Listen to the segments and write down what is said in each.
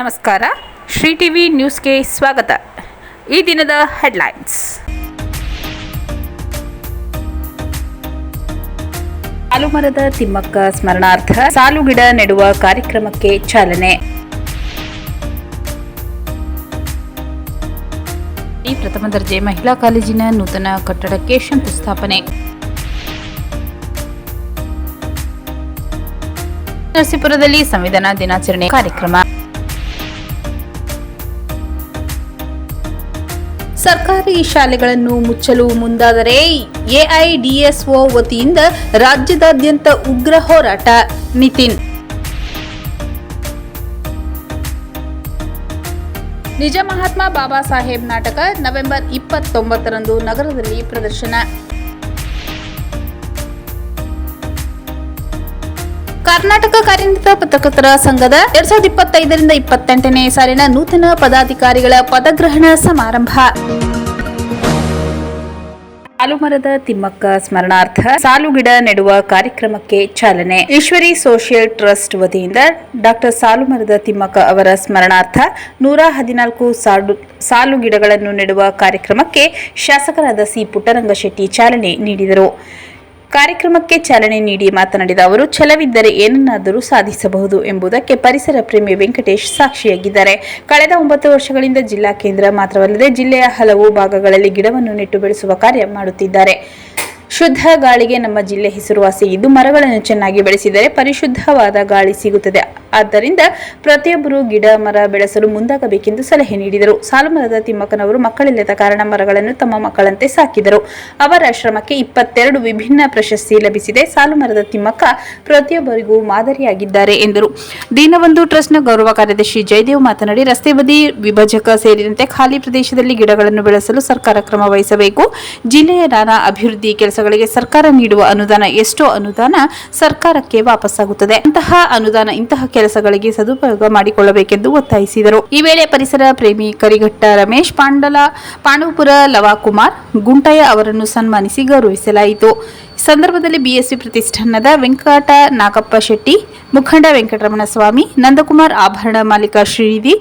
ನಮಸ್ಕಾರ. ಶ್ರೀ ಟಿವಿ ನ್ಯೂಸ್ಗೆ ಸ್ವಾಗತ. ಈ ದಿನದ ಹೆಡ್ಲೈನ್ಸ್. ಸಾಲುಮರದ ತಿಮ್ಮಕ್ಕ ಸ್ಮರಣಾರ್ಥ ಸಾಲುಗಿಡ ನೆಡುವ ಕಾರ್ಯಕ್ರಮಕ್ಕೆ ಚಾಲನೆ. ಈ ಪ್ರಥಮ ದರ್ಜೆ ಮಹಿಳಾ ಕಾಲೇಜಿನ ನೂತನ ಕಟ್ಟಡಕ್ಕೆ ಶಂಕುಸ್ಥಾಪನೆ. ನರಸೀಪುರದಲ್ಲಿ ಸಂವಿಧಾನ ದಿನಾಚರಣೆ ಕಾರ್ಯಕ್ರಮ. ಸರ್ಕಾರಿ ಶಾಲೆಗಳನ್ನು ಮುಚ್ಚಲು ಮುಂದಾದರೆ ಎಐಡಿಎಸ್ಒ ವತಿಯಿಂದ ರಾಜ್ಯದಾದ್ಯಂತ ಉಗ್ರ ಹೋರಾಟ. ನಿತಿನ್. ನಿಜ ಮಹಾತ್ಮ ಬಾಬಾ ಸಾಹೇಬ್ ನಾಟಕ ನವೆಂಬರ್ ಇಪ್ಪತ್ತೊಂಬತ್ತರಂದು ನಗರದಲ್ಲಿ ಪ್ರದರ್ಶನ. ಕರ್ನಾಟಕ ಕಾರ್ಯನಿರತ ಪತ್ರಕರ್ತರ ಸಂಘದ ಎರಡ್ ಸಾವಿರದ ಇಪ್ಪತ್ತೈದರಿಂದ ಇಪ್ಪತ್ತೆಂಟನೇ ಸಾಲಿನ ನೂತನ ಪದಾಧಿಕಾರಿಗಳ ಪದಗ್ರಹಣ ಸಮಾರಂಭ. ಸಾಲುಮರದ ತಿಮ್ಮಕ್ಕ ಸ್ಮರಣಾರ್ಥ ಸಾಲುಗಿಡ ನೆಡುವ ಕಾರ್ಯಕ್ರಮಕ್ಕೆ ಚಾಲನೆ. ಈಶ್ವರಿ ಸೋಷಿಯಲ್ ಟ್ರಸ್ಟ್ ವತಿಯಿಂದ ಡಾಕ್ಟರ್ ಸಾಲುಮರದ ತಿಮ್ಮಕ್ಕ ಅವರ ಸ್ಮರಣಾರ್ಥ ನೂರ ಹದಿನಾಲ್ಕು ಸಾಲು ಸಾಲು ಗಿಡಗಳನ್ನು ನೆಡುವ ಕಾರ್ಯಕ್ರಮಕ್ಕೆ ಶಾಸಕರಾದ ಸಿ ಪುಟ್ಟರಂಗಶೆಟ್ಟಿ ಚಾಲನೆ ನೀಡಿದರು. ಕಾರ್ಯಕ್ರಮಕ್ಕೆ ಚಾಲನೆ ನೀಡಿ ಮಾತನಾಡಿದ ಅವರು, ಛಲವಿದ್ದರೆ ಏನನ್ನಾದರೂ ಸಾಧಿಸಬಹುದು ಎಂಬುದಕ್ಕೆ ಪರಿಸರ ಪ್ರೇಮಿ ವೆಂಕಟೇಶ್ ಸಾಕ್ಷಿಯಾಗಿದ್ದಾರೆ. ಕಳೆದ ಒಂಬತ್ತು ವರ್ಷಗಳಿಂದ ಜಿಲ್ಲಾ ಕೇಂದ್ರ ಮಾತ್ರವಲ್ಲದೆ ಜಿಲ್ಲೆಯ ಹಲವು ಭಾಗಗಳಲ್ಲಿ ಗಿಡವನ್ನು ನೆಟ್ಟು ಬೆಳೆಸುವ ಕಾರ್ಯ ಮಾಡುತ್ತಿದ್ದಾರೆ. ಶುದ್ಧ ಗಾಳಿಗೆ ನಮ್ಮ ಜಿಲ್ಲೆ ಹೆಸರುವಾಸಿಯಿದ್ದು ಮರಗಳನ್ನು ಚೆನ್ನಾಗಿ ಬೆಳೆಸಿದರೆ ಪರಿಶುದ್ಧವಾದ ಗಾಳಿ ಸಿಗುತ್ತದೆ. ಆದ್ದರಿಂದ ಪ್ರತಿಯೊಬ್ಬರು ಗಿಡ, ಮರ ಬೆಳೆಸಲು ಮುಂದಾಗಬೇಕೆಂದು ಸಲಹೆ ನೀಡಿದರು. ಸಾಲುಮರದ ತಿಮ್ಮಕ್ಕನವರು ಮಕ್ಕಳಿಲ್ಲದ ಕಾರಣ ಮರಗಳನ್ನು ತಮ್ಮ ಮಕ್ಕಳಂತೆ ಸಾಕಿದರು. ಅವರ ಶ್ರಮಕ್ಕೆ ಇಪ್ಪತ್ತೆರಡು ವಿಭಿನ್ನ ಪ್ರಶಸ್ತಿ ಲಭಿಸಿದೆ. ಸಾಲುಮರದ ತಿಮ್ಮಕ್ಕ ಪ್ರತಿಯೊಬ್ಬರಿಗೂ ಮಾದರಿಯಾಗಿದ್ದಾರೆ ಎಂದರು. ದೀನಬಂಧು ಟ್ರಸ್ಟ್ನ ಗೌರವ ಕಾರ್ಯದರ್ಶಿ ಜಯದೇವ್ ಮಾತನಾಡಿ, ರಸ್ತೆ ಬದಿ ವಿಭಜಕ ಸೇರಿದಂತೆ ಖಾಲಿ ಪ್ರದೇಶದಲ್ಲಿ ಗಿಡಗಳನ್ನು ಬೆಳೆಸಲು ಸರ್ಕಾರ ಕ್ರಮ ವಹಿಸಬೇಕು. ಜಿಲ್ಲೆಯ ನಾನಾ ಅಭಿವೃದ್ಧಿ ಕೆಲಸಗಳಿಗೆ ಸರ್ಕಾರ ನೀಡುವ ಅನುದಾನ ಎಷ್ಟೋ ಅನುದಾನ ಸರ್ಕಾರಕ್ಕೆ ವಾಪಸ್ಸಾಗುತ್ತದೆ. ಅಂತಹ ಅನುದಾನ, ಇಂತಹ ಕೆಲಸಗಳಿಗೆ ಸದುಪಯೋಗ ಮಾಡಿಕೊಳ್ಳಬೇಕೆಂದು ಒತ್ತಾಯಿಸಿದರು. ಈ ವೇಳೆ ಪರಿಸರ ಪ್ರೇಮಿ ಕರಿಘಟ್ಟ ರಮೇಶ್ ಪಾಂಡಲ, ಪಾಂಡವಪುರ ಲವಾಕುಮಾರ್, ಗುಂಟಯ್ಯ ಅವರನ್ನು ಸನ್ಮಾನಿಸಿ ಗೌರವಿಸಲಾಯಿತು. ಸಂದರ್ಭದಲ್ಲಿ ಬಿಎಸ್ಪಿ ಪ್ರತಿಷ್ಠಾನದ ವೆಂಕಟ ನಾಗಪ್ಪ ಶೆಟ್ಟಿ, ಮುಖಂಡ ವೆಂಕಟರಮಣ ಸ್ವಾಮಿ, ನಂದಕುಮಾರ್ ಆಭರಣ ಮಾಲೀಕ ಶ್ರೀನಿಧಿ,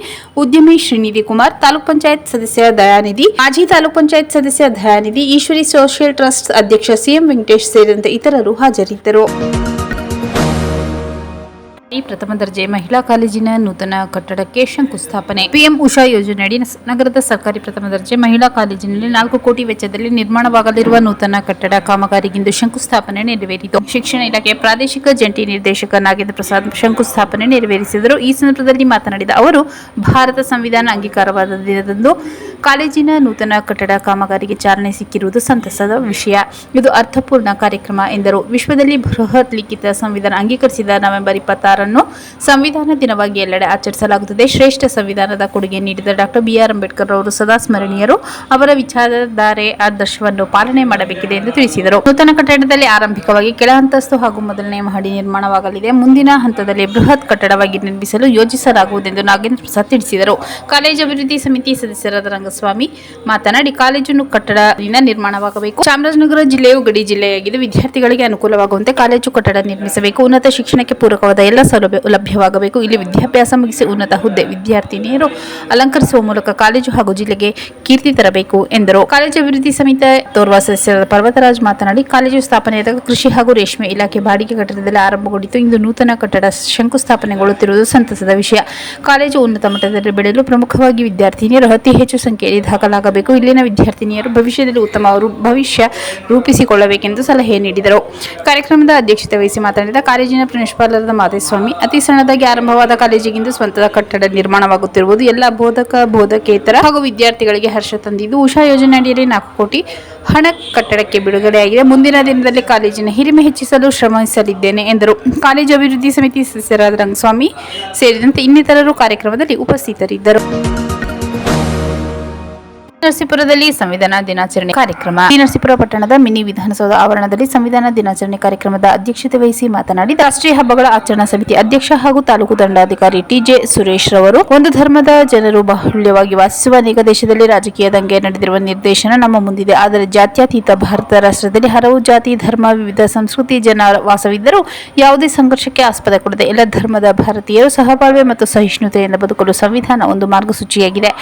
ಉದ್ಯಮಿ ಶ್ರೀನಿಧಿ ಕುಮಾರ್, ತಾಲೂಕ್ ಪಂಚಾಯತ್ ಸದಸ್ಯ ದಯಾನಿಧಿ, ಮಾಜಿ ತಾಲೂಕ್ ಪಂಚಾಯತ್ ಸದಸ್ಯ ದಯಾನಿಧಿ, ಈಶ್ವರಿ ಸೋಷಿಯಲ್ ಟ್ರಸ್ಟ್ ಅಧ್ಯಕ್ಷ ಸಿಎಂ ವೆಂಕಟೇಶ್ ಸೇರಿದಂತೆ ಇತರರು ಹಾಜರಿದ್ದರು. ಈ ಪ್ರಥಮ ದರ್ಜೆ ಮಹಿಳಾ ಕಾಲೇಜಿನ ನೂತನ ಕಟ್ಟಡಕ್ಕೆ ಶಂಕುಸ್ಥಾಪನೆ. ಪಿಎಂ ಉಷಾ ಯೋಜನೆಯಡಿ ನಗರದ ಸರ್ಕಾರಿ ಪ್ರಥಮ ದರ್ಜೆ ಮಹಿಳಾ ಕಾಲೇಜಿನಲ್ಲಿ ನಾಲ್ಕು ಕೋಟಿ ವೆಚ್ಚದಲ್ಲಿ ನಿರ್ಮಾಣವಾಗಲಿರುವ ನೂತನ ಕಟ್ಟಡ ಕಾಮಗಾರಿಗಿಂದು ಶಂಕುಸ್ಥಾಪನೆ ನೆರವೇರಿತು. ಶಿಕ್ಷಣ ಇಲಾಖೆ ಪ್ರಾದೇಶಿಕ ಜಂಟಿ ನಿರ್ದೇಶಕ ನಾಗೇಂದ್ರ ಪ್ರಸಾದ್ ಶಂಕುಸ್ಥಾಪನೆ ನೆರವೇರಿಸಿದರು. ಈ ಸಂದರ್ಭದಲ್ಲಿ ಮಾತನಾಡಿದ ಅವರು, ಭಾರತ ಸಂವಿಧಾನ ಅಂಗೀಕಾರವಾದ ದಿನದಂದು ಕಾಲೇಜಿನ ನೂತನ ಕಟ್ಟಡ ಕಾಮಗಾರಿಗೆ ಚಾಲನೆ ಸಿಕ್ಕಿರುವುದು ಸಂತಸದ ವಿಷಯ. ಇದು ಅರ್ಥಪೂರ್ಣ ಕಾರ್ಯಕ್ರಮ ಎಂದರು. ವಿಶ್ವದಲ್ಲಿ ಬೃಹತ್ ಲಿಖಿತ ಸಂವಿಧಾನ ಅಂಗೀಕರಿಸಿದ ನವೆಂಬರ್ ಸಂವಿಧಾನ ದಿನವಾಗಿ ಎಲ್ಲೆಡೆ ಆಚರಿಸಲಾಗುತ್ತದೆ. ಶ್ರೇಷ್ಠ ಸಂವಿಧಾನದ ಕೊಡುಗೆ ನೀಡಿದ ಡಾಕ್ಟರ್ ಬಿಆರ್ ಅಂಬೇಡ್ಕರ್ ಅವರು ಸದಾ ಸ್ಮರಣೀಯರು. ಅವರ ವಿಚಾರಧಾರೆ ಆದರ್ಶವನ್ನು ಪಾಲನೆ ಮಾಡಬೇಕಿದೆ ಎಂದು ತಿಳಿಸಿದರು. ನೂತನ ಕಟ್ಟಡದಲ್ಲಿ ಆರಂಭಿಕವಾಗಿ ಕೆಳ ಹಂತಸ್ತು ಹಾಗೂ ಮೊದಲನೇ ಮಹಡಿ ನಿರ್ಮಾಣವಾಗಲಿದೆ. ಮುಂದಿನ ಹಂತದಲ್ಲಿ ಬೃಹತ್ ಕಟ್ಟಡವಾಗಿ ನಿರ್ಮಿಸಲು ಯೋಜಿಸಲಾಗುವುದೆಂದು ನಾಗೇಂದ್ರ ಪ್ರಸಾದ್ ತಿಳಿಸಿದರು. ಕಾಲೇಜು ಅಭಿವೃದ್ಧಿ ಸಮಿತಿ ಸದಸ್ಯರಾದ ರಂಗಸ್ವಾಮಿ ಮಾತನಾಡಿ, ಕಾಲೇಜನ್ನು ಕಟ್ಟಡ ನಿರ್ಮಾಣವಾಗಬೇಕು. ಚಾಮರಾಜನಗರ ಜಿಲ್ಲೆಯು ಗಡಿ ಜಿಲ್ಲೆಯಾಗಿದ್ದು ವಿದ್ಯಾರ್ಥಿಗಳಿಗೆ ಅನುಕೂಲವಾಗುವಂತೆ ಕಾಲೇಜು ಕಟ್ಟಡ ನಿರ್ಮಿಸಬೇಕು. ಉನ್ನತ ಶಿಕ್ಷಣಕ್ಕೆ ಪೂರಕವಾದ ಎಲ್ಲ ಸೌಲಭ್ಯ ಲಭ್ಯವಾಗಬೇಕು. ಇಲ್ಲಿ ವಿದ್ಯಾಭ್ಯಾಸ ಮುಗಿಸಿ ಉನ್ನತ ಹುದ್ದೆ ವಿದ್ಯಾರ್ಥಿನಿಯರು ಅಲಂಕರಿಸುವ ಮೂಲಕ ಕಾಲೇಜು ಹಾಗೂ ಜಿಲ್ಲೆಗೆ ಕೀರ್ತಿ ತರಬೇಕು ಎಂದರು. ಕಾಲೇಜು ಅಭಿವೃದ್ಧಿ ಸಮಿತಿ ತೋರ್ವ ಸದಸ್ಯರಾದ ಪರ್ವತರಾಜ್ ಮಾತನಾಡಿ, ಕಾಲೇಜು ಸ್ಥಾಪನೆಯಾದಾಗ ಕೃಷಿ ಹಾಗೂ ರೇಷ್ಮೆ ಇಲಾಖೆ ಬಾಡಿಗೆ ಕಟ್ಟಡದಲ್ಲಿ ಆರಂಭಗೊಂಡಿತು. ಇಂದು ನೂತನ ಕಟ್ಟಡ ಶಂಕುಸ್ಥಾಪನೆಗೊಳ್ಳುತ್ತಿರುವುದು ಸಂತಸದ ವಿಷಯ. ಕಾಲೇಜು ಉನ್ನತ ಮಟ್ಟದಲ್ಲಿ ಬೆಳೆಯಲು ಪ್ರಮುಖವಾಗಿ ವಿದ್ಯಾರ್ಥಿನಿಯರು ಅತಿ ಹೆಚ್ಚು ಸಂಖ್ಯೆಯಲ್ಲಿ ದಾಖಲಾಗಬೇಕು. ಇಲ್ಲಿನ ವಿದ್ಯಾರ್ಥಿನಿಯರು ಭವಿಷ್ಯದಲ್ಲಿ ಉತ್ತಮ ಭವಿಷ್ಯ ರೂಪಿಸಿಕೊಳ್ಳಬೇಕೆಂದು ಸಲಹೆ ನೀಡಿದರು. ಕಾರ್ಯಕ್ರಮದ ಅಧ್ಯಕ್ಷತೆ ವಹಿಸಿ ಮಾತನಾಡಿದ ಕಾಲೇಜಿನ ಪ್ರಿನ್ಸಿಪಾಲರಾದ ಮಾದೇಸ್ವಾಮಿ ಅತಿ ಸಣ್ಣದಾಗಿ ಆರಂಭವಾದ ಕಾಲೇಜಿಗಿಂದು ಸ್ವಂತದ ಕಟ್ಟಡ ನಿರ್ಮಾಣವಾಗುತ್ತಿರುವುದು ಎಲ್ಲ ಬೋಧಕ, ಬೋಧಕೇತರ ಹಾಗೂ ವಿದ್ಯಾರ್ಥಿಗಳಿಗೆ ಹರ್ಷ ತಂದಿದ್ದು, ಉಷಾ ಯೋಜನೆ ಅಡಿಯಲ್ಲಿ ನಾಲ್ಕು ಕೋಟಿ ಹಣ ಕಟ್ಟಡಕ್ಕೆ ಬಿಡುಗಡೆಯಾಗಿದೆ. ಮುಂದಿನ ದಿನದಲ್ಲಿ ಕಾಲೇಜಿನ ಹಿರಿಮೆ ಹೆಚ್ಚಿಸಲು ಶ್ರಮಿಸಲಿದ್ದೇನೆ ಎಂದರು. ಕಾಲೇಜು ಅಭಿವೃದ್ಧಿ ಸಮಿತಿ ಸದಸ್ಯರಾದ ರಂಗಸ್ವಾಮಿ ಸೇರಿದಂತೆ ಇನ್ನಿತರರು ಕಾರ್ಯಕ್ರಮದಲ್ಲಿ ಉಪಸ್ಥಿತರಿದ್ದರು. ನರಸೀಪುರದಲ್ಲಿ ಸಂವಿಧಾನ ದಿನಾಚರಣೆ ಕಾರ್ಯಕ್ರಮ. ನರಸೀಪುರ ಪಟ್ಟಣದ ಮಿನಿ ವಿಧಾನಸೌಧ ಆವರಣದಲ್ಲಿ ಸಂವಿಧಾನ ದಿನಾಚರಣೆ ಕಾರ್ಯಕ್ರಮದ ಅಧ್ಯಕ್ಷತೆ ವಹಿಸಿ ಮಾತನಾಡಿ ರಾಷ್ಟ್ರೀಯ ಹಬ್ಬಗಳ ಆಚರಣಾ ಸಮಿತಿ ಅಧ್ಯಕ್ಷ ಹಾಗೂ ತಾಲೂಕು ದಂಡಾಧಿಕಾರಿ ಟಿಜೆ ಸುರೇಶ್ ರವರು, ಒಂದು ಧರ್ಮದ ಜನರು ಬಾಹುಳ್ಯವಾಗಿ ವಾಸಿಸುವ ಅನೇಕ ದೇಶದಲ್ಲಿ ರಾಜಕೀಯ ದಂಗೆ ನಡೆದಿರುವ ನಿರ್ದೇಶನ ನಮ್ಮ ಮುಂದಿದೆ. ಆದರೆ ಜಾತ್ಯತೀತ ಭಾರತ ರಾಷ್ಟ್ರದಲ್ಲಿ ಹಲವು ಜಾತಿ, ಧರ್ಮ, ವಿವಿಧ ಸಂಸ್ಕೃತಿ ಜನ ವಾಸವಿದ್ದರೂ ಯಾವುದೇ ಸಂಘರ್ಷಕ್ಕೆ ಆಸ್ಪದ ಕೊಡದೆ ಎಲ್ಲ ಧರ್ಮದ ಭಾರತೀಯರು ಸಹಬಾಳ್ವೆ ಮತ್ತು ಸಹಿಷ್ಣುತೆಯಿಂದ ಬದುಕಲು ಸಂವಿಧಾನ ಒಂದು ಮಾರ್ಗಸೂಚಿಯಾಗಿದೆ.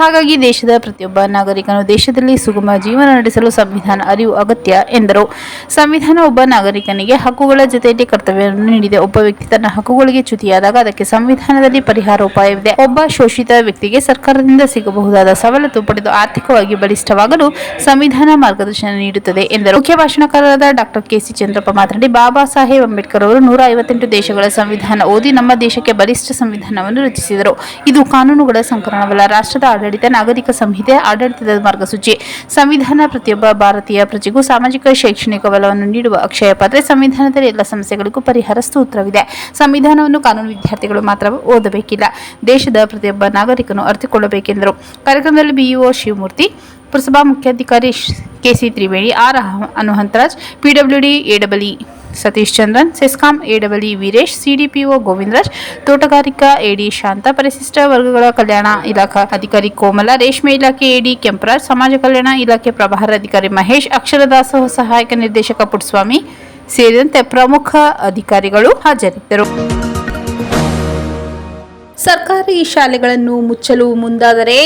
ಹಾಗಾಗಿ ದೇಶದ ಪ್ರತಿಯೊಬ್ಬ ನಾಗರಿಕನು ದೇಶದಲ್ಲಿ ಸುಗಮ ಜೀವನ ನಡೆಸಲು ಸಂವಿಧಾನ ಅರಿವು ಅಗತ್ಯ ಎಂದರು. ಸಂವಿಧಾನ ಒಬ್ಬ ನಾಗರಿಕನಿಗೆ ಹಕ್ಕುಗಳ ಜೊತೆಯಲ್ಲಿ ಕರ್ತವ್ಯವನ್ನು ನೀಡಿದೆ. ಒಬ್ಬ ವ್ಯಕ್ತಿ ತನ್ನ ಹಕ್ಕುಗಳಿಗೆ ಚ್ಯುತಿಯಾದಾಗ ಅದಕ್ಕೆ ಸಂವಿಧಾನದಲ್ಲಿ ಪರಿಹಾರ ಉಪಾಯವಿದೆ ಒಬ್ಬ ಶೋಷಿತ ವ್ಯಕ್ತಿಗೆ ಸರ್ಕಾರದಿಂದ ಸಿಗಬಹುದಾದ ಸವಲತ್ತು ಪಡೆದು ಆರ್ಥಿಕವಾಗಿ ಬಲಿಷ್ಠವಾಗಲು ಸಂವಿಧಾನ ಮಾರ್ಗದರ್ಶನ ನೀಡುತ್ತದೆ ಎಂದರು. ಮುಖ್ಯ ಭಾಷಣಕಾರರಾದ ಡಾಕ್ಟರ್ ಕೆಸಿ ಚಂದ್ರಪ್ಪ ಮಾತನಾಡಿ, ಬಾಬಾ ಸಾಹೇಬ್ ಅಂಬೇಡ್ಕರ್ ಅವರು ನೂರ ಐವತ್ತೆಂಟು ದೇಶಗಳ ಸಂವಿಧಾನ ಓದಿ ನಮ್ಮ ದೇಶಕ್ಕೆ ಬಲಿಷ್ಠ ಸಂವಿಧಾನವನ್ನು ರಚಿಸಿದರು. ಇದು ಕಾನೂನುಗಳ ಸಂಕಲನವಲ್ಲ ರಾಷ್ಟ್ರದ ಆಡಳಿತ, ನಾಗರಿಕ ಸಂಹಿತೆ ಆಡಳಿತದ ಮಾರ್ಗಸೂಚಿ. ಸಂವಿಧಾನ ಪ್ರತಿಯೊಬ್ಬ ಭಾರತೀಯ ಪ್ರಜೆಗೂ ಸಾಮಾಜಿಕ, ಶೈಕ್ಷಣಿಕ ಬಲವನ್ನು ನೀಡುವ ಅಕ್ಷಯ ಪಾತ್ರೆ ಸಂವಿಧಾನದಲ್ಲಿ ಎಲ್ಲ ಸಮಸ್ಯೆಗಳಿಗೂ ಪರಿಹಾರ ಸೂತ್ರವಿದೆ ಸಂವಿಧಾನವನ್ನು ಕಾನೂನು ವಿದ್ಯಾರ್ಥಿಗಳು ಮಾತ್ರ ಓದಬೇಕಿಲ್ಲ. ದೇಶದ ಪ್ರತಿಯೊಬ್ಬ ನಾಗರಿಕನು ಅರ್ಥಿಕೊಳ್ಳಬೇಕೆಂದರು ಕಾರ್ಯಕ್ರಮದಲ್ಲಿ ಬಿಇಒ ಶಿವಮೂರ್ತಿ, ಪುರಸಭಾ ಮುಖ್ಯಾಧಿಕಾರಿ KC Triveni, R Hanumantharaj PWD ಎಡಬ್ಲ್ಇ Satish Chandran, CESCOM E Veeresh CDPO Govindaraj, ತೋಟಗಾರಿಕಾ ಎಡಿ ಶಾಂತ, ಪರಿಶಿಷ್ಟ ವರ್ಗಗಳ ಕಲ್ಯಾಣ ಇಲಾಖಾ ಅಧಿಕಾರಿ ಕೋಮಲ, ರೇಷ್ಮೆ ಇಲಾಖೆ ಎಡಿ ಕೆಂಪರಾಜ್, ಸಮಾಜ ಕಲ್ಯಾಣ ಇಲಾಖೆ ಪ್ರಭಾರ ಅಧಿಕಾರಿ ಮಹೇಶ್ ಅಕ್ಷರದಾಸೋಹ ಸಹಾಯಕ ನಿರ್ದೇಶಕ ಪುಟ್ಸ್ವಾಮಿ ಸೇರಿದಂತೆ ಪ್ರಮುಖ ಅಧಿಕಾರಿಗಳು ಹಾಜರಿದ್ದರು. ಸರ್ಕಾರಿ ಶಾಲೆಗಳನ್ನು ಮುಚ್ಚಲು ಮುಂದಾದರೆ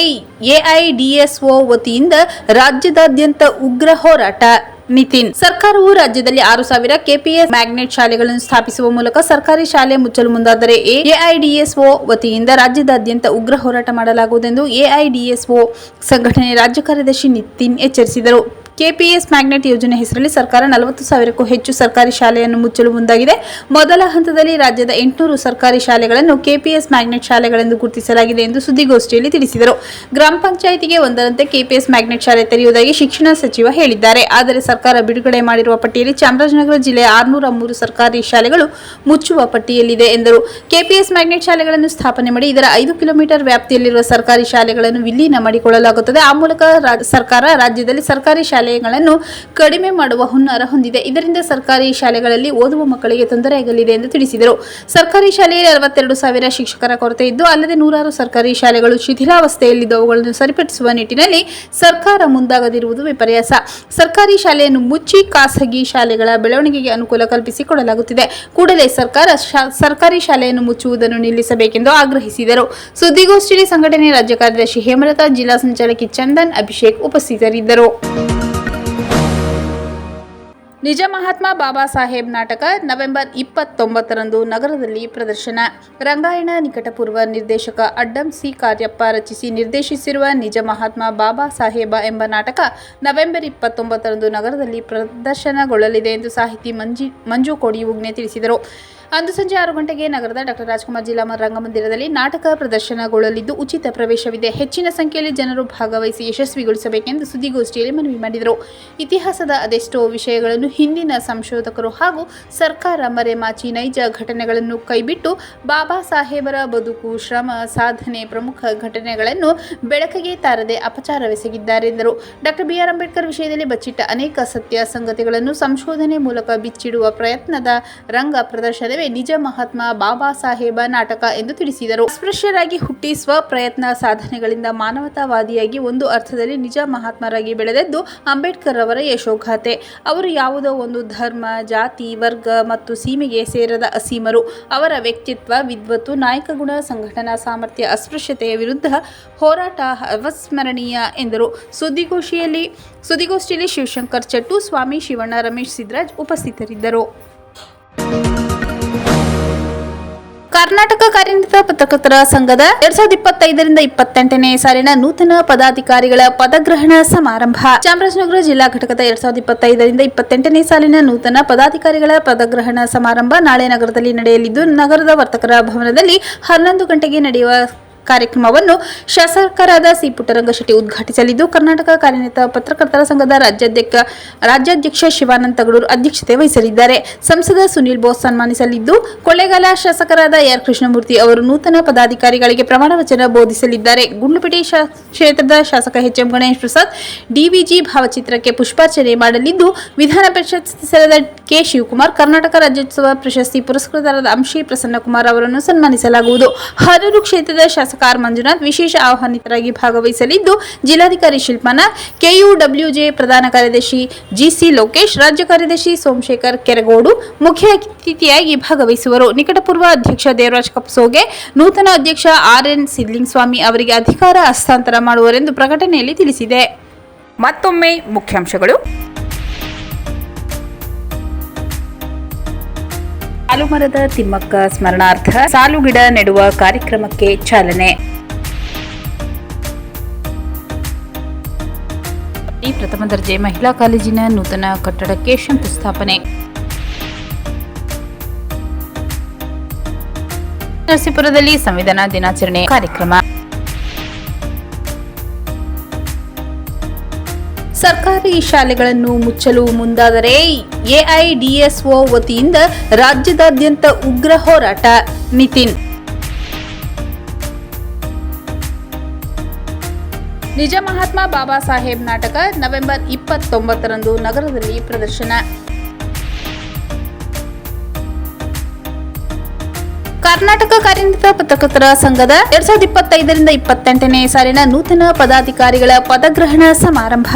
ಎಐಡಿಎಸ್ಒ ವತಿಯಿಂದ ರಾಜ್ಯದಾದ್ಯಂತ ಉಗ್ರ ಹೋರಾಟ ನಿತಿನ್. ಸರ್ಕಾರವು ರಾಜ್ಯದಲ್ಲಿ ಆರು ಸಾವಿರ ಕೆಪಿಎಸ್ ಮ್ಯಾಗ್ನೆಟ್ ಶಾಲೆಗಳನ್ನು ಸ್ಥಾಪಿಸುವ ಮೂಲಕ ಸರ್ಕಾರಿ ಶಾಲೆ ಮುಚ್ಚಲು ಮುಂದಾದರೆ ಎಐಡಿಎಸ್ಒ ವತಿಯಿಂದ ರಾಜ್ಯದಾದ್ಯಂತ ಉಗ್ರ ಹೋರಾಟ ಮಾಡಲಾಗುವುದೆಂದು ಎಐಡಿಎಸ್ಒ ಸಂಘಟನೆ ರಾಜ್ಯ ಕಾರ್ಯದರ್ಶಿ ನಿತಿನ್ ಎಚ್ಚರಿಸಿದರು. ಕೆಪಿಎಸ್ ಮ್ಯಾಗ್ನೆಟ್ ಯೋಜನೆ ಹೆಸರಲ್ಲಿ ಸರ್ಕಾರ ನಲವತ್ತು ಸಾವಿರಕ್ಕೂ ಹೆಚ್ಚು ಸರ್ಕಾರಿ ಶಾಲೆಯನ್ನು ಮುಚ್ಚಲು ಮುಂದಾಗಿದೆ. ಮೊದಲ ಹಂತದಲ್ಲಿ ರಾಜ್ಯದ ಎಂಟುನೂರು ಸರ್ಕಾರಿ ಶಾಲೆಗಳನ್ನು ಕೆಪಿಎಸ್ ಮ್ಯಾಗ್ನೆಟ್ ಶಾಲೆಗಳೆಂದು ಗುರುತಿಸಲಾಗಿದೆ ಎಂದು ಸುದ್ದಿಗೋಷ್ಠಿಯಲ್ಲಿ ತಿಳಿಸಿದರು. ಗ್ರಾಮ ಪಂಚಾಯಿತಿಗೆ ಒಂದರಂತೆ ಕೆಪಿಎಸ್ ಮ್ಯಾಗ್ನೆಟ್ ಶಾಲೆ ತೆರೆಯುವುದಾಗಿ ಶಿಕ್ಷಣ ಸಚಿವ ಹೇಳಿದ್ದಾರೆ. ಆದರೆ ಸರ್ಕಾರ ಬಿಡುಗಡೆ ಮಾಡಿರುವ ಪಟ್ಟಿಯಲ್ಲಿ ಚಾಮರಾಜನಗರ ಜಿಲ್ಲೆಯ ಆರುನೂರ ಮೂರು ಸರ್ಕಾರಿ ಶಾಲೆಗಳು ಮುಚ್ಚುವ ಪಟ್ಟಿಯಲ್ಲಿದೆ ಎಂದರು. ಕೆಪಿಎಸ್ ಮ್ಯಾಗ್ನೆಟ್ ಶಾಲೆಗಳನ್ನು ಸ್ಥಾಪನೆ ಮಾಡಿ ಇದರ ಐದು ಕಿಲೋಮೀಟರ್ ವ್ಯಾಪ್ತಿಯಲ್ಲಿರುವ ಸರ್ಕಾರಿ ಶಾಲೆಗಳನ್ನು ವಿಲೀನ ಮಾಡಿಕೊಳ್ಳಲಾಗುತ್ತದೆ. ಆ ಮೂಲಕ ಸರ್ಕಾರ ರಾಜ್ಯದಲ್ಲಿ ಸರ್ಕಾರಿ ಶಾಲೆಗಳನ್ನು ಕಡಿಮೆ ಮಾಡುವ ಹುನ್ನಾರ ಹೊಂದಿದೆ. ಇದರಿಂದ ಸರ್ಕಾರಿ ಶಾಲೆಗಳಲ್ಲಿ ಓದುವ ಮಕ್ಕಳಿಗೆ ತೊಂದರೆಯಾಗಲಿದೆ ಎಂದು ತಿಳಿಸಿದರು. ಸರ್ಕಾರಿ ಶಾಲೆಯಲ್ಲಿ ಅರವತ್ತೆರಡು ಸಾವಿರ ಶಿಕ್ಷಕರ ಕೊರತೆ ಇದ್ದು, ಅಲ್ಲದೆ ನೂರಾರು ಸರ್ಕಾರಿ ಶಾಲೆಗಳು ಶಿಥಿಲಾವಸ್ಥೆಯಲ್ಲಿದ್ದು ಅವುಗಳನ್ನು ಸರಿಪಡಿಸುವ ನಿಟ್ಟಿನಲ್ಲಿ ಸರ್ಕಾರ ಮುಂದಾಗದಿರುವುದು ವಿಪರ್ಯಾಸ. ಸರ್ಕಾರಿ ಶಾಲೆಯನ್ನು ಮುಚ್ಚಿ ಖಾಸಗಿ ಶಾಲೆಗಳ ಬೆಳವಣಿಗೆಗೆ ಅನುಕೂಲ ಕಲ್ಪಿಸಿಕೊಡಲಾಗುತ್ತಿದೆ. ಕೂಡಲೇ ಸರ್ಕಾರ ಸರ್ಕಾರಿ ಶಾಲೆಯನ್ನು ಮುಚ್ಚುವುದನ್ನು ನಿಲ್ಲಿಸಬೇಕೆಂದು ಆಗ್ರಹಿಸಿದರು. ಸುದ್ದಿಗೋಷ್ಠಿಯಲ್ಲಿ ಸಂಘಟನೆ ರಾಜ್ಯ ಕಾರ್ಯದರ್ಶಿ ಹೇಮಲತಾ, ಜಿಲ್ಲಾ ಸಂಚಾಲಕಿ ಚಂದನ್ ಅಭಿಷೇಕ್ ಉಪಸ್ಥಿತರಿದ್ದರು. ನಿಜ ಮಹಾತ್ಮ ಬಾಬಾ ಸಾಹೇಬ್ ನಾಟಕ ನವೆಂಬರ್ ಇಪ್ಪತ್ತೊಂಬತ್ತರಂದು ನಗರದಲ್ಲಿ ಪ್ರದರ್ಶನ. ರಂಗಾಯಣ ನಿಕಟಪೂರ್ವ ನಿರ್ದೇಶಕ ಅಡ್ಡಂ ಸಿ ಕಾರ್ಯಪ್ಪ ರಚಿಸಿ ನಿರ್ದೇಶಿಸಿರುವ ನಿಜ ಮಹಾತ್ಮ ಬಾಬಾ ಸಾಹೇಬ ಎಂಬ ನಾಟಕ ನವೆಂಬರ್ ಇಪ್ಪತ್ತೊಂಬತ್ತರಂದು ನಗರದಲ್ಲಿ ಪ್ರದರ್ಶನಗೊಳ್ಳಲಿದೆ ಎಂದು ಸಾಹಿತಿ ಮಂಜಿ ಕೋಡಿ ಉಗ್ನೆ ತಿಳಿಸಿದರು. ಅಂದು ಸಂಜೆ ಆರು ಗಂಟೆಗೆ ನಗರದ ಡಾಕ್ಟರ್ ರಾಜ್ಕುಮಾರ್ ಜಿಲ್ಲಾ ರಂಗಮಂದಿರದಲ್ಲಿ ನಾಟಕ ಪ್ರದರ್ಶನಗೊಳ್ಳಲಿದ್ದು ಉಚಿತ ಪ್ರವೇಶವಿದೆ. ಹೆಚ್ಚಿನ ಸಂಖ್ಯೆಯಲ್ಲಿ ಜನರು ಭಾಗವಹಿಸಿ ಯಶಸ್ವಿಗೊಳಿಸಬೇಕೆಂದು ಸುದ್ದಿಗೋಷ್ಠಿಯಲ್ಲಿ ಮನವಿ ಮಾಡಿದರು. ಇತಿಹಾಸದ ಅದೆಷ್ಟೋ ವಿಷಯಗಳನ್ನು ಹಿಂದಿನ ಸಂಶೋಧಕರು ಹಾಗೂ ಸರ್ಕಾರ ಮರೆಮಾಚಿ ನೈಜ ಘಟನೆಗಳನ್ನು ಕೈಬಿಟ್ಟು ಬಾಬಾ ಸಾಹೇಬರ ಬದುಕು, ಶ್ರಮ, ಸಾಧನೆ ಪ್ರಮುಖ ಘಟನೆಗಳನ್ನು ಬೆಳಕಿಗೆ ತಾರದೆ ಅಪಚಾರವೆಸಗಿದ್ದಾರೆ ಎಂದರು. ಡಾಕ್ಟರ್ ಬಿಆರ್ ಅಂಬೇಡ್ಕರ್ ವಿಷಯದಲ್ಲಿ ಬಚ್ಚಿಟ್ಟ ಅನೇಕ ಸತ್ಯ ಸಂಗತಿಗಳನ್ನು ಸಂಶೋಧನೆ ಮೂಲಕ ಬಿಚ್ಚಿಡುವ ಪ್ರಯತ್ನದ ರಂಗ ಪ್ರದರ್ಶನವೇ ನಿಜ ಮಹಾತ್ಮ ಬಾಬಾ ಸಾಹೇಬ ನಾಟಕ ಎಂದು ತಿಳಿಸಿದರು. ಅಸ್ಪೃಶ್ಯರಾಗಿ ಹುಟ್ಟಿ ಸ್ವಪ್ರಯತ್ನ ಸಾಧನೆಗಳಿಂದ ಮಾನವತಾವಾದಿಯಾಗಿ ಒಂದು ಅರ್ಥದಲ್ಲಿ ನಿಜ ಮಹಾತ್ಮರಾಗಿ ಬೆಳೆದದ್ದು ಅಂಬೇಡ್ಕರ್ ಅವರ ಯಶೋಗಾಥೆ. ಅವರು ಯಾವುದೋ ಒಂದು ಧರ್ಮ, ಜಾತಿ, ವರ್ಗ ಮತ್ತು ಸೀಮೆಗೆ ಸೇರದ ಅಸೀಮರು. ಅವರ ವ್ಯಕ್ತಿತ್ವ, ವಿದ್ವತ್ತು, ನಾಯಕ ಗುಣ, ಸಂಘಟನಾ ಸಾಮರ್ಥ್ಯ, ಅಸ್ಪೃಶ್ಯತೆಯ ವಿರುದ್ಧ ಹೋರಾಟ ಅವಸ್ಮರಣೀಯ ಎಂದರು. ಸುದ್ದಿಗೋಷ್ಠಿಯಲ್ಲಿ ಸುದ್ದಿಗೋಷ್ಠಿಯಲ್ಲಿ ಶಿವಶಂಕರ್ ಚಟ್ಟು, ಸ್ವಾಮಿ ಶಿವಣ್ಣ ರಮೇಶ್ ಸಿದ್ರಾಜ್ ಉಪಸ್ಥಿತರಿದ್ದರು. ಕರ್ನಾಟಕ ಕಾರ್ಯನಿರತ ಪತ್ರಕರ್ತರ ಸಂಘದ ಎರಡ್ ಸಾವಿರದ ಇಪ್ಪತ್ತೈದರಿಂದ ಇಪ್ಪತ್ತೆಂಟನೇ ಸಾಲಿನ ನೂತನ ಪದಾಧಿಕಾರಿಗಳ ಪದಗ್ರಹಣ ಸಮಾರಂಭ. ಚಾಮರಾಜನಗರ ಜಿಲ್ಲಾ ಘಟಕದ ಎರಡ್ ಸಾವಿರದ ಇಪ್ಪತ್ತೈದರಿಂದ ಇಪ್ಪತ್ತೆಂಟನೇ ಸಾಲಿನ ನೂತನ ಪದಾಧಿಕಾರಿಗಳ ಪದಗ್ರಹಣ ಸಮಾರಂಭ ನಾಳೆ ನಗರದಲ್ಲಿ ನಡೆಯಲಿದ್ದು, ನಗರದ ವರ್ತಕರ ಭವನದಲ್ಲಿ ಹನ್ನೊಂದು ಗಂಟೆಗೆ ನಡೆಯುವ ಕಾರ್ಯಕ್ರಮವನ್ನು ಶಾಸಕರಾದ ಸಿ ಪುಟ್ಟರಂಗಶೆಟ್ಟಿ ಉದ್ಘಾಟಿಸಲಿದ್ದು, ಕರ್ನಾಟಕ ಕಾರ್ಯನಿರತ ಪತ್ರಕರ್ತರ ಸಂಘದ ರಾಜ್ಯಾಧ್ಯಕ್ಷ ರಾಜ್ಯಾಧ್ಯಕ್ಷ ಶಿವಾನಂದ ತಗಡೂರು ಅಧ್ಯಕ್ಷತೆ ವಹಿಸಲಿದ್ದಾರೆ. ಸಂಸದ ಸುನೀಲ್ ಬೋಸ್ ಸನ್ಮಾನಿಸಲಿದ್ದು, ಕೊಳ್ಳೇಗಾಲ ಶಾಸಕರಾದ ಆರ್ ಕೃಷ್ಣಮೂರ್ತಿ ಅವರು ನೂತನ ಪದಾಧಿಕಾರಿಗಳಿಗೆ ಪ್ರಮಾಣ ವಚನ ಬೋಧಿಸಲಿದ್ದಾರೆ. ಗುಂಡ್ಲುಪೇಟೆ ಕ್ಷೇತ್ರದ ಶಾಸಕ H M Ganesh Prasad DVG ಭಾವಚಿತ್ರಕ್ಕೆ ಪುಷ್ಪಾರ್ಚನೆ ಮಾಡಲಿದ್ದು, ವಿಧಾನ ಪರಿಷತ್ ಸದಸ್ಯರಾದ ಕೆ ಶಿವಕುಮಾರ್, ಕರ್ನಾಟಕ ರಾಜ್ಯೋತ್ಸವ ಪ್ರಶಸ್ತಿ ಪುರಸ್ಕೃತರಾದ ಅಂಶಿ ಪ್ರಸನ್ನಕುಮಾರ್ ಅವರನ್ನು ಸನ್ಮಾನಿಸಲಾಗುವುದು. ಹರೂರು ಕ್ಷೇತ್ರದ ಶಾಸಕ ಆರ್ ಮಂಜುನಾಥ್ ವಿಶೇಷ ಆಹ್ವಾನಿತರಾಗಿ ಭಾಗವಹಿಸಲಿದ್ದು, ಜಿಲ್ಲಾಧಿಕಾರಿ ಶಿಲ್ಪನ ಕೆಯುಡಬ್ಲ್ಯೂಜೆ ಪ್ರಧಾನ ಕಾರ್ಯದರ್ಶಿ ಜಿಸಿ ಲೋಕೇಶ್, ರಾಜ್ಯ ಕಾರ್ಯದರ್ಶಿ ಸೋಮಶೇಖರ್ ಕೆರಗೋಡು ಮುಖ್ಯ ಅತಿಥಿಯಾಗಿ ಭಾಗವಹಿಸುವರು. ನಿಕಟಪೂರ್ವ ಅಧ್ಯಕ್ಷ ದೇವರಾಜ್ ಕಪ್ಸೋಗೆ, ನೂತನ ಅಧ್ಯಕ್ಷ ಆರ್ ಎನ್ ಸಿದ್ಲಿಂಗಸ್ವಾಮಿ ಅವರಿಗೆ ಅಧಿಕಾರ ಹಸ್ತಾಂತರ ಮಾಡುವರೆಂದು ಪ್ರಕಟಣೆಯಲ್ಲಿ ತಿಳಿಸಿದೆ. ಮತ್ತೊಮ್ಮೆ ಮುಖ್ಯಾಂಶಗಳು. ಸಾಲುಮರದ ತಿಮ್ಮಕ್ಕ ಸ್ಮರಣಾರ್ಥ ಸಾಲುಗಿಡ ನೆಡುವ ಕಾರ್ಯಕ್ರಮಕ್ಕೆ ಚಾಲನೆ. ಈ ಪ್ರಥಮ ದರ್ಜೆ ಮಹಿಳಾ ಕಾಲೇಜಿನ ನೂತನ ಕಟ್ಟಡಕ್ಕೆ ಶಂಕುಸ್ಥಾಪನೆ ನರಸೀಪುರದಲ್ಲಿ ಸಂವಿಧಾನ ದಿನಾಚರಣೆ ಕಾರ್ಯಕ್ರಮ. ಸರ್ಕಾರಿ ಶಾಲೆಗಳನ್ನು ಮುಚ್ಚಲು ಮುಂದಾದರೆ ಎಐಡಿಎಸ್ಒ ವತಿಯಿಂದ ರಾಜ್ಯದಾದ್ಯಂತ ಉಗ್ರ ಹೋರಾಟ. ನಿತಿನ್. ನಿಜ ಮಹಾತ್ಮ ಬಾಬಾ ಸಾಹೇಬ್ ನಾಟಕ ನವೆಂಬರ್ ಇಪ್ಪತ್ತೊಂಬತ್ತರಂದು ನಗರದಲ್ಲಿ ಪ್ರದರ್ಶನ. ಕರ್ನಾಟಕ ಕಾರ್ಯನಿರತ ಪತ್ರಕರ್ತರ ಸಂಘದ ಎರಡ್ ಸಾವಿರದ ಇಪ್ಪತ್ತೈದರಿಂದ ಇಪ್ಪತ್ತೆಂಟನೇ ಸಾಲಿನ ನೂತನ ಪದಾಧಿಕಾರಿಗಳ ಪದಗ್ರಹಣ ಸಮಾರಂಭ.